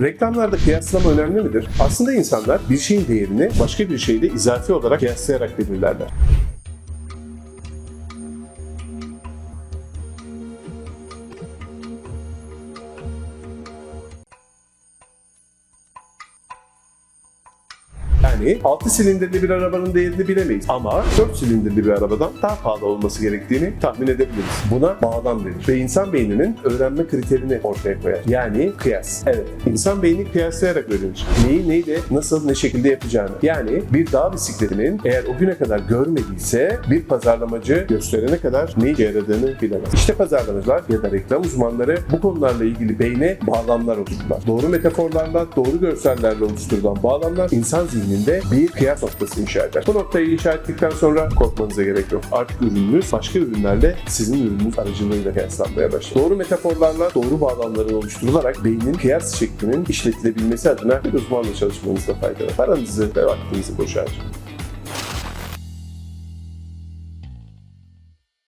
Reklamlarda kıyaslama önemli midir? Aslında insanlar bir şeyin değerini başka bir şeyle izafi olarak kıyaslayarak belirlerler. Yani 6 silindirli bir arabanın değerini bilemeyiz ama 4 silindirli bir arabadan daha pahalı olması gerektiğini tahmin edebiliriz. Buna bağlam denir ve insan beyninin öğrenme kriterini ortaya koyar. Yani kıyas. Evet, insan beyni kıyaslayarak öğrenir. Neyi neyle, nasıl, ne şekilde yapacağını. Yani bir dağ bisikletinin eğer o güne kadar görmediyse bir pazarlamacı gösterene kadar ne işe yaradığını bilemez. İşte pazarlamacılar ya da reklam uzmanları bu konularla ilgili beyne bağlamlar oluştururlar. Doğru metaforlarla, doğru görsellerle oluşturulan bağlamlar insan zihninde bir kıyas noktası inşa eder. Bu noktayı inşa ettikten sonra korkmanıza gerek yok. Artık ürününüz başka ürünlerle sizin ürününüz aracılığıyla kıyaslanmaya başlar. Doğru metaforlarla, doğru bağlamların oluşturularak beynin kıyas şeklinin işletilebilmesi adına bir uzmanla çalışmanızda fayda var. Paranızı ve vaktinizi boşa harcamayın.